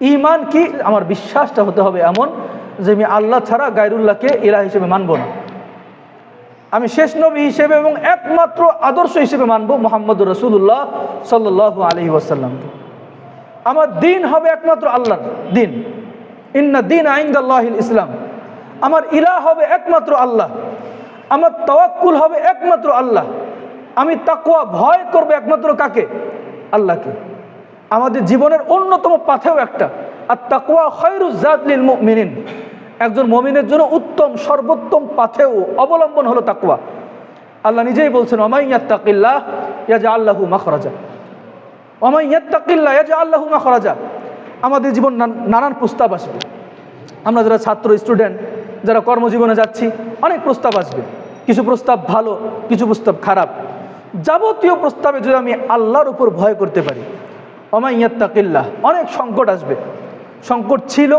ইমান কি? আমার বিশ্বাসটা হতে হবে এমন যে আমি আল্লাহ ছাড়া গায়রুল্লাহকে ইলা হিসেবে মানব না। আমি শেষ নবী হিসেবে এবং একমাত্র আদর্শ হিসেবে মানব মোহাম্মদ রসুল্লাহ সাল্লাহ আলহি ওয়াসাল্লামকে আমার দিন হবে একমাত্র আল্লাহর দিন। ইন্না দিন আইন্দাল্লাহ ইসলাম। আমার ইলা হবে একমাত্র আল্লাহ। আমার তওয়াক্কুল হবে একমাত্র আল্লাহ। আমি তাকুয়া ভয় করব একমাত্র কাকে? আল্লাহকে। আমাদের জীবনের অন্যতম পাথেও একটা। আর তাকুয়া খৈরুজাতলিল মিনিন একজন মমিনের জন্য উত্তম, সর্বোত্তম পাথেও অবলম্বন হলো তাকুয়া আল্লাহ নিজেই বলছেন অমাইয়াত্তাকিল্লাহ ইয়াজা আল্লাহু মাখরাজা। অমাইয়াত্তাকিল্লাহ ইয়াজা আল্লাহু মাখরাজা। আমাদের জীবন নান- নানান প্রস্তাব আসবে। আমরা যারা ছাত্র, স্টুডেন্ট, যারা কর্মজীবনে যাচ্ছি, অনেক প্রস্তাব আসবে। কিছু প্রস্তাব ভালো, কিছু প্রস্তাব খারাপ। যাবতীয় প্রস্তাবে যদি আমি আল্লাহর উপর ভয় করতে পারি অমাইয়াত্তাকিল্লাহ অনেক সংকট আসবে। সংকট ছিল,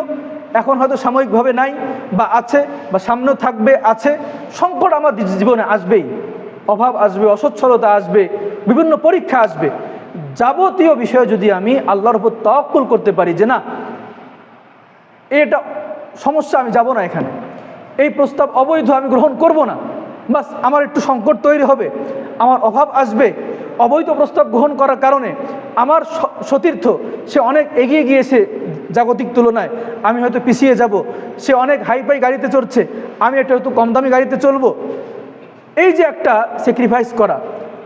এখন হয়তো সাময়িকভাবে নাই, বা আছে, বা সামনেও থাকবে, আছে। সংকট আমার জীবনে আসবেই। অভাব আসবে, অসচ্ছলতা আসবে, বিভিন্ন পরীক্ষা আসবে। যাবতীয় বিষয়ে যদি আমি আল্লাহর উপর তওয়াক্কুল করতে পারি যে না, এটা সমস্যা, আমি যাব না এখানে। এই প্রস্তাব অবৈধ, আমি গ্রহণ করব না। বাস, আমার একটু সংকট তৈরি হবে। আমার অভাব আসবে। অবৈধ প্রস্তাব গ্রহণ করার কারণে আমার সতীর্থ, সে অনেক এগিয়ে গিয়েছে জাগতিক তুলনায়। আমি হয়তো পিছিয়ে যাব। সে অনেক হাইফাই গাড়িতে চড়ছে। আমি একটা হয়তো কম দামি গাড়িতে চলবো। এই যে একটা স্যাক্রিফাইস করা,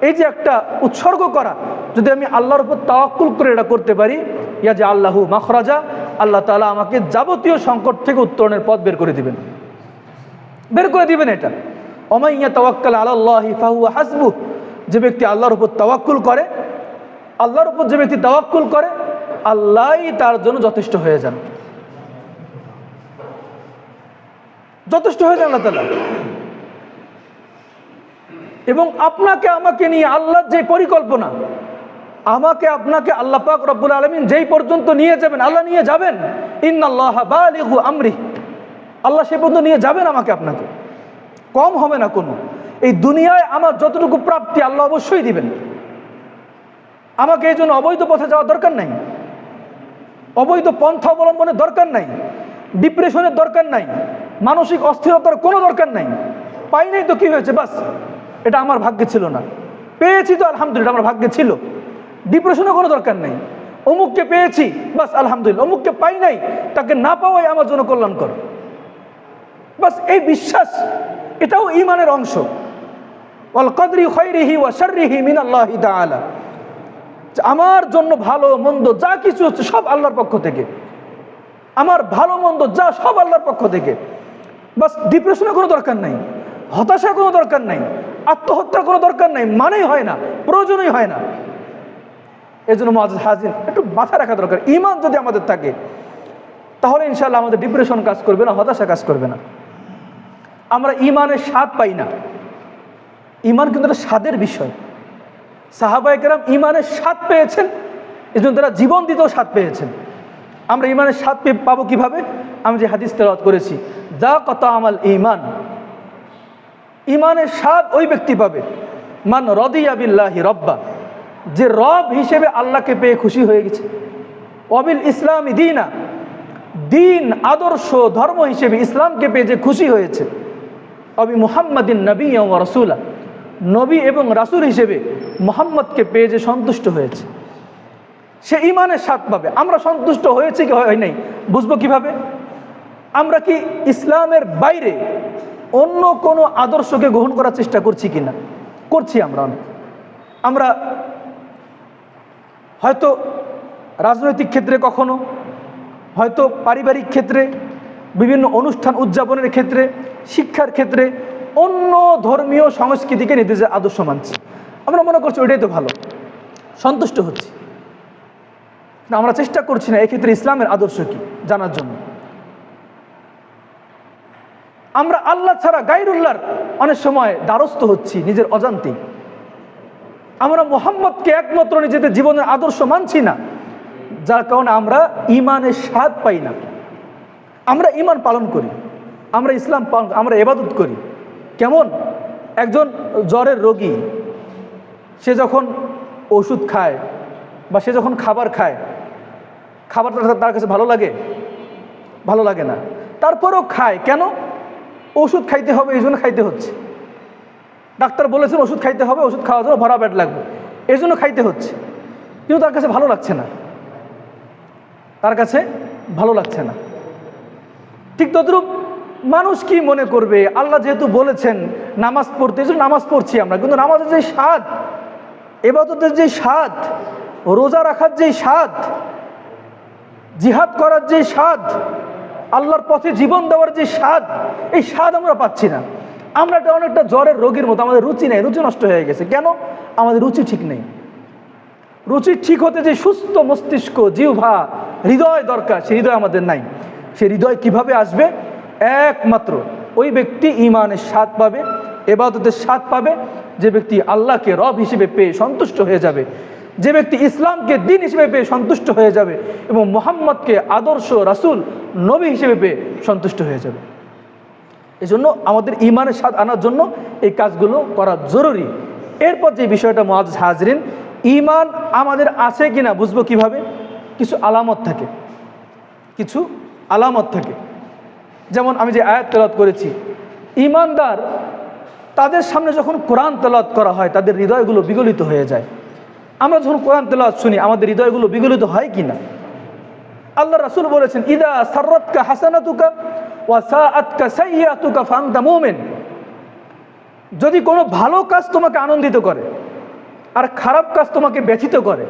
এই যে একটা উৎসর্গ করা, যদি আমি আল্লাহর উপর তাওয়াক্কুল করে এটা করতে পারি ইয়া যে আল্লাহু মাখরাজা, আল্লাহ তালা আমাকে যাবতীয় সংকট থেকে উত্তরণের পথ বের করে দিবেন। বের করে দিবেন এটা। অমাইয়া তাওয়াক্কাল আল্লাহি ফাহু হাসবু যে ব্যক্তি আল্লাহর উপর তাওয়াক্কুল করে, আল্লাহর উপর যে ব্যক্তি তাওয়াক্কুল করে, আল্লাহই তার জন্য যথেষ্ট হয়ে যান। যথেষ্ট হয়ে যান আল্লাহ তালা এবং আপনাকে আমাকে নিয়ে আল্লাহর যে পরিকল্পনা, আমাকে আপনাকে আল্লাহ পাক রব্বুল আলমিন যেই পর্যন্ত নিয়ে যাবেন, আল্লাহ নিয়ে যাবেন। ইন্নাল্লাহ বালিগু আমরি আল্লাহ সে পর্যন্ত নিয়ে যাবেন আমাকে আপনাকে। কম হবে না কোনো। এই দুনিয়ায় আমার যতটুকু প্রাপ্তি আল্লাহ অবশ্যই দিবেন। আমাকে এই জন্য অবৈধ পথে যাওয়ার দরকার নাই। অবৈধ পন্থা অবলম্বনের দরকার নাই। ডিপ্রেশনের দরকার নাই। মানসিক অস্থিরতার কোনো দরকার নাই। পাই নাই তো কি হয়েছে? বাস, এটা আমার ভাগ্যে ছিল না। পেয়েছি তো আলহামদুলিল্লাহ আমার ভাগ্যে ছিল। ডিপ্রেশনের কোনো দরকার নাই। অমুককে পেয়েছি, বাস আলহামদুলিল্লাহ। অমুককে পাই নাই, তাকে না পাওয়াই আমার জন্য কল্যাণকর। বাস, এই বিশ্বাস, এটাও ইমানের অংশ। আমার জন্য ভালো মন্দ যা কিছু হচ্ছে সব আল্লাহর পক্ষ থেকে। আমার ভালো মন্দ যা সব আল্লাহর পক্ষ থেকে। বাস ডিপ্রেশনের কোনো দরকার নাই, হতাশার কোনো দরকার নাই, আত্মহত্যার কোনো দরকার নাই, মানেই হয় না, প্রয়োজনই হয় না। এই জন্য মাঝ হাজিন একটু মাথা রাখা দরকার ইমান যদি আমাদের থাকে, তাহলে ইনশাল্লাহ আমাদের ডিপ্রেশন কাজ করবে না, হতাশা কাজ করবে না। আমরা ইমানের স্বাদ পাই না। ইমান কিন্তু একটা স্বাদের বিষয়। সাহাবাই কেরাম ইমানের স্বাদ পেয়েছেন, এই জন্য তারা জীবন দিতেও স্বাদ পেয়েছেন। আমরা ইমানের স্বাদ পেয়ে পাবো কীভাবে? আমি যে হাদিস তেলাওয়াত করেছি দা কত আমাল ইমান ইমানের স্বাদ ওই ব্যক্তি পাবে। মান রদিয়াবিল্লাহি রব্বা। যে রব হিসেবে আল্লাহকে পেয়ে খুশি হয়ে গেছে। অবিল ইসলাম দিনা। দিন, আদর্শ, ধর্ম হিসেবে ইসলামকে পেয়ে যে খুশি হয়েছে। অবি মুহাম্মাদিন নবী ও রসুলা। নবী এবং রাসুল হিসেবে মোহাম্মদকে পেয়ে যে সন্তুষ্ট হয়েছে। সে ইমানের স্বাদ পাবে। আমরা সন্তুষ্ট হয়েছে কি হয় নাই? বুঝব কীভাবে? আমরা কি ইসলামের বাইরে অন্য কোনো আদর্শকে গ্রহণ করার চেষ্টা করছি কি না করছি আমরা অনেক। আমরা হয়তো রাজনৈতিক ক্ষেত্রে কখনো, হয়তো পারিবারিক ক্ষেত্রে, বিভিন্ন অনুষ্ঠান উদযাপনের ক্ষেত্রে, শিক্ষার ক্ষেত্রে অন্য ধর্মীয় সংস্কৃতিকে নিজেদের আদর্শ মানছি। আমরা মনে করছি ওইটাই তো ভালো। সন্তুষ্ট হচ্ছি। না আমরা চেষ্টা করছি না, এক্ষেত্রে ইসলামের আদর্শ কি, জানার জন্য। আমরা আল্লাহ ছাড়া গাইরুল্লাহর অনেক সময় দ্বারস্থ হচ্ছি নিজের অজান্তেই। আমরা মোহাম্মদকে একমাত্র নিজেদের জীবনের আদর্শ মানছি না, যার কারণে আমরা ইমানের স্বাদ পাই না। আমরা ইমান পালন করি, আমরা ইসলাম পালন আমরা এবাদত করি। কেমন? একজন জ্বরের রোগী, সে যখন ওষুধ খায় বা সে যখন খাবার খায় খাবারটা তার কাছে ভালো লাগে? ভালো লাগে না। তারপরেও খায়। কেন? ওষুধ খাইতে হবে, এই জন্য খাইতে হচ্ছে। ডাক্তার বলেছেন, ওষুধ খাইতে হবে, ওষুধ খাওয়া জন্য ভরা পেট লাগবে। এই জন্য খাইতে হচ্ছে। কিন্তু তার কাছে ভালো লাগছে না। তার কাছে ভালো লাগছে না। ঠিক তদ্রুপ মানুষ কি মনে করবে? আল্লাহ যেহেতু বলেছেন নামাজ পড়তে নামাজ পড়ছি আমরা। কিন্তু নামাজের যে স্বাদ, এবাদতের যে স্বাদ, রোজা রাখার যে স্বাদ, জিহাদ করার যে স্বাদ, আল্লাহর পথে জীবন দেওয়ার যে স্বাদ, এই স্বাদ আমরা পাচ্ছি না। আমরা একটা অনেকটা জ্বরের রোগীর মতো, আমাদের রুচি নেই, রুচি নষ্ট হয়ে গেছে। কেন? আমাদের রুচি ঠিক নেই। রুচি ঠিক হতে যে সুস্থ মস্তিষ্ক, জিহ্বা, হৃদয় দরকার সেই হৃদয় আমাদের নাই। সে হৃদয় কীভাবে আসবে? একমাত্র ওই ব্যক্তি ইমানের স্বাদ পাবে, এবাদতের স্বাদ পাবে, যে ব্যক্তি আল্লাহকে রব হিসেবে পেয়ে সন্তুষ্ট হয়ে যাবে, যে ব্যক্তি ইসলামকে দিন হিসেবে পেয়ে সন্তুষ্ট হয়ে যাবে এবং মোহাম্মদকে আদর্শ রাসুল, নবী হিসেবে পেয়ে সন্তুষ্ট হয়ে যাবে। এই জন্য আমাদের ইমানের স্বাদ আনার জন্য এই কাজগুলো করা জরুরি। এরপর যে বিষয়টা মহাজ হাজরিন ইমান আমাদের আছে কিনা বুঝব কীভাবে? কিছু আলামত থাকে। কিছু আলামত থাকে। যেমন আমি যে আয়াত তেলাত করেছি, ইমানদার তাদের সামনে যখন কোরআন তেলাত করা হয়, তাদের হৃদয়গুলো বিগলিত হয়ে যায়। আমরা যখন কোরআন তেলাত শুনি, আমাদের হৃদয়গুলো বিগলিত হয় কি না? আল্লাহ রাসুল বলেছেন, ইদা সাররাতকা হাসানাতুকা ফান্তা মুমিন। যদি কোনো ভালো কাজ তোমাকে আনন্দিত করে, আর খারাপ কাজ তোমাকে ব্যথিত করে,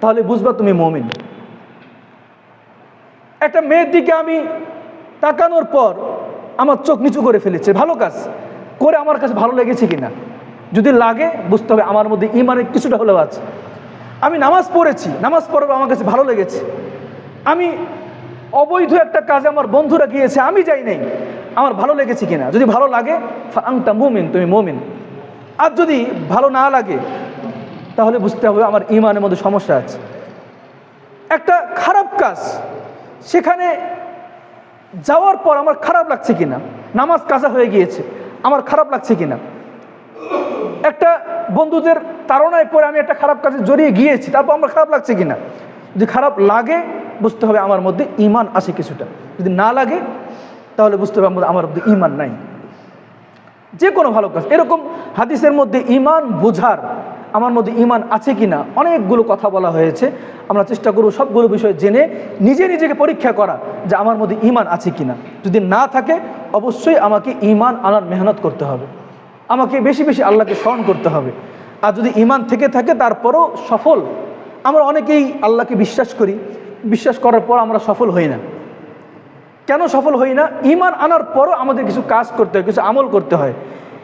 তাহলে বুঝবা তুমি মমিন। একটা মেয়ের দিকে আমি তাকানোর পর আমার চোখ নিচু করে ফেলেছে। ভালো কাজ। করে আমার কাছে ভালো লেগেছে কিনা? যদি লাগে, বুঝতে হবে আমার মধ্যে ইমানের কিছুটা হলেও আছে। আমি নামাজ পড়েছি। নামাজ পড়ার আমার কাছে ভালো লেগেছে। আমি অবৈধ একটা কাজে আমার বন্ধুরা গিয়েছে, আমি যাই নাই। আমার ভালো লেগেছে কিনা? যদি ভালো লাগে আংটা মুমিন, তুমি মুমিন। আর যদি ভালো না লাগে, তাহলে বুঝতে হবে আমার ইমানের মধ্যে সমস্যা আছে। একটা খারাপ কাজ। সেখানে যাওয়ার পর আমার খারাপ লাগছে কিনা? নামাজ কাজা হয়ে গিয়েছে, আমার খারাপ লাগছে কিনা? একটা বন্ধুদের তাড়নায় পরে আমি একটা খারাপ কাজে জড়িয়ে গিয়েছি, তারপর আমার খারাপ লাগছে কিনা? যদি খারাপ লাগে, বুঝতে হবে আমার মধ্যে ইমান আছে কিছুটা। যদি না লাগে, তাহলে বুঝতে হবে আমার- আমার মধ্যে ইমান নাই। যে কোনো ভালো কাজ। এরকম হাদিসের মধ্যে ইমান বোঝার আমার মধ্যে ইমান আছে কি না অনেকগুলো কথা বলা হয়েছে। আমরা চেষ্টা করব সবগুলো বিষয় জেনে নিজে নিজেকে পরীক্ষা করা যে আমার মধ্যে ইমান আছে কি না যদি না থাকে, অবশ্যই আমাকে ইমান আনার মেহনত করতে হবে। আমাকে বেশি বেশি আল্লাহকে স্মরণ করতে হবে। আর যদি ইমান থেকে থাকে, তারপরও সফল। আমরা অনেকেই আল্লাহকে বিশ্বাস করি। বিশ্বাস করার পর আমরা সফল হই না। কেন সফল হই না? ইমান আনার পরও আমাদের কিছু কাজ করতে হয়, কিছু আমল করতে হয়।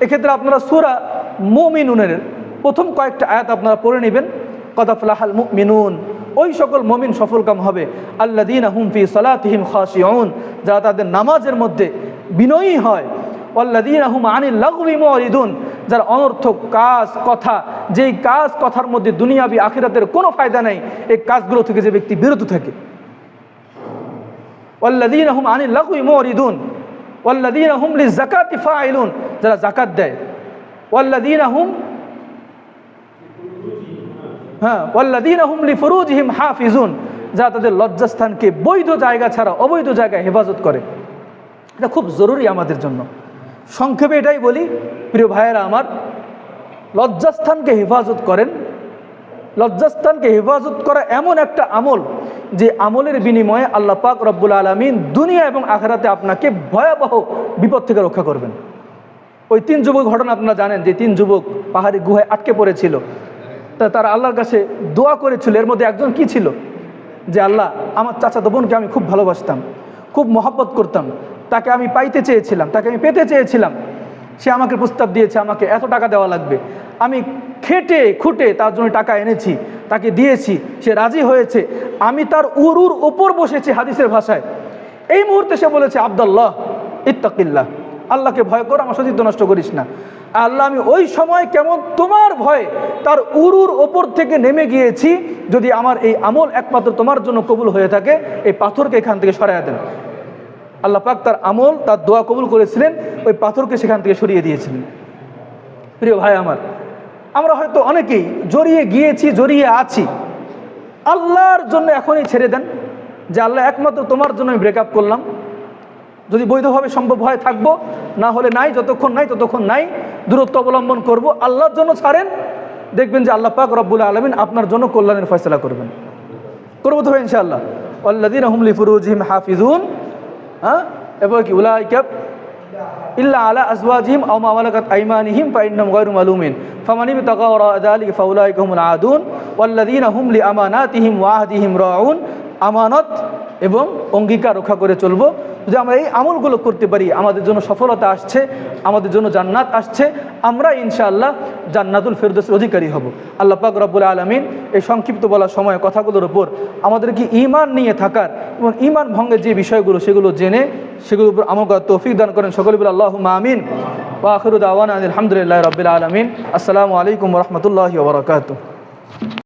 এক্ষেত্রে আপনারা সুরা মুমিনুনের প্রথম কয়েকটা আয়াত আপনারা পড়ে নেবেন। কদাফলাহাল মুমিনুন। ওই সকল মমিন সফলকাম হবে। আল্লাদিন হুমফি সালাতহিম খাসিউন যারা তাদের নামাজের মধ্যে বিনয়ী হয়। আল্লাদিন আহম আনিল লাগবি মরিদুন যার অনর্থক কাজ, কথা, যেই কাজ, কথার মধ্যে দুনিয়াবি আখিরাতের কোনো ফায়দা নেই, এই কাজগুলো থেকে যে ব্যক্তি বিরত থাকে। ওয়াল্লাদিন হুম আনিল লাগুই মরিদুন ওয়াল্লাদিন হুম লি জাকাতি ফাইলুন। যারা জাকাত দেয়। ওয়াল্লাদিন হুম হ্যাঁ ওয়াল্লাদিন হুম লি ফুরুজহিম হাফিজুন যারা তাদের লজ্জাস্থানকে বৈধ জায়গা ছাড়া অবৈধ জায়গায় হেফাজত করে। এটা খুব জরুরি আমাদের জন্য। সংক্ষেপে এটাই বলি, প্রিয় ভাইয়েরা আমার, লজ্জাস্থানকে হেফাজত করেন। লজ্জাস্থানকে হেফাজত করা এমন একটা আমল যে আমলের বিনিময়ে আল্লাহ পাক রব্বুল আলমিন দুনিয়া এবং আখেরাতে আপনাকে ভয়াবহ বিপদ থেকে রক্ষা করবেন। ওই তিন যুবক ঘটনা আপনারা জানেন, যে তিন যুবক পাহাড়ি গুহায় আটকে পড়েছিল। তা তারা আল্লাহর কাছে দোয়া করেছিল। এর মধ্যে একজন কি ছিল? যে আল্লাহ, আমার চাচা বোনকে আমি খুব ভালোবাসতাম, খুব মহব্বত করতাম। তাকে আমি পাইতে চেয়েছিলাম, তাকে আমি পেতে চেয়েছিলাম। সে আমাকে প্রস্তাব দিয়েছে, আমাকে এত টাকা দেওয়া লাগবে। আমি খেটে খুঁটে তার জন্য টাকা এনেছি, তাকে দিয়েছি, সে রাজি হয়েছে। আমি তার উরুর ওপর বসেছি হাদিসের ভাষায়। এই মুহূর্তে সে বলেছে, আবদাল্লাহ, ইত্তাকিল্লাহ। আল্লাহকে ভয় কর, আমার সতীর্থ নষ্ট করিস না। আল্লাহ, আমি ওই সময় কেমন তোমার ভয়ে তার উরুর ওপর থেকে নেমে গিয়েছি, যদি আমার এই আমল একমাত্র তোমার জন্য কবুল হয়ে থাকে, এই পাথরকে এখান থেকে সরাইয়া দেন। আল্লাহ পাক তার আমল, তার দোয়া কবুল করেছিলেন, ওই পাথরকে সেখান থেকে সরিয়ে দিয়েছিলেন। প্রিয় ভাই আমার, আমরা হয়তো অনেকেই জড়িয়ে গিয়েছি, জড়িয়ে আছি। আল্লাহর জন্য এখনই ছেড়ে দেন, যে আল্লাহ একমাত্র তোমার জন্য আমি ব্রেকআপ করলাম। যদি বৈধভাবে সম্ভব হয় থাকব, না হলে নাই, যতক্ষণ নাই ততক্ষণ নাই, দূরত্ব অবলম্বন করব, আল্লাহর জন্য ছাড়েন, দেখবেন যে আল্লাহ পাক রব্বুল আলমিন আপনার জন্য কল্যাণের ফয়সলা করবেন। করব তো ইনশাআল্লাহ। আল্লাদিন হুমলি ফুরুজিম হাফিজুন হ্যাঁ এবার কি উলাইকাব ইল্লা আলা আজওয়াজিহিম আও মা মালাকাত আইমানিহিম ফাইন্নাহুম গায়রু মালুমিন। ফামান ইবতাগা ওয়ারা যালিকা ফাউলাইকা হুমুল আদুন। ওয়াল্লাযীনা হুম লিআমানাতিহিম ওয়া আহদিহিম রাউন। আমানত এবং অঙ্গীকার রক্ষা করে চলবো। যদি আমরা এই আমলগুলো করতে পারি, আমাদের জন্য সফলতা আসছে, আমাদের জন্য জান্নাত আসছে, আমরা ইনশাআল্লাহ জান্নাতুল ফেরদৌসের অধিকারী হব। আল্লাহ পাক রব্বুল আলমিন এই সংক্ষিপ্ত বলার সময় কথাগুলোর উপর আমাদেরকে ইমান নিয়ে থাকার এবং ইমান ভঙ্গের যে বিষয়গুলো, সেগুলো জেনে, সেগুলোর উপর আমাকে তৌফিক দান করেন সকলে বলে আল্লাহ আমিন। ওয়াখিরুদ আওয়ান আলহামদুলিল্লাহ রবিল আলমিন। আসসালামু আলাইকুম রহমতুল্লাহ বরকাত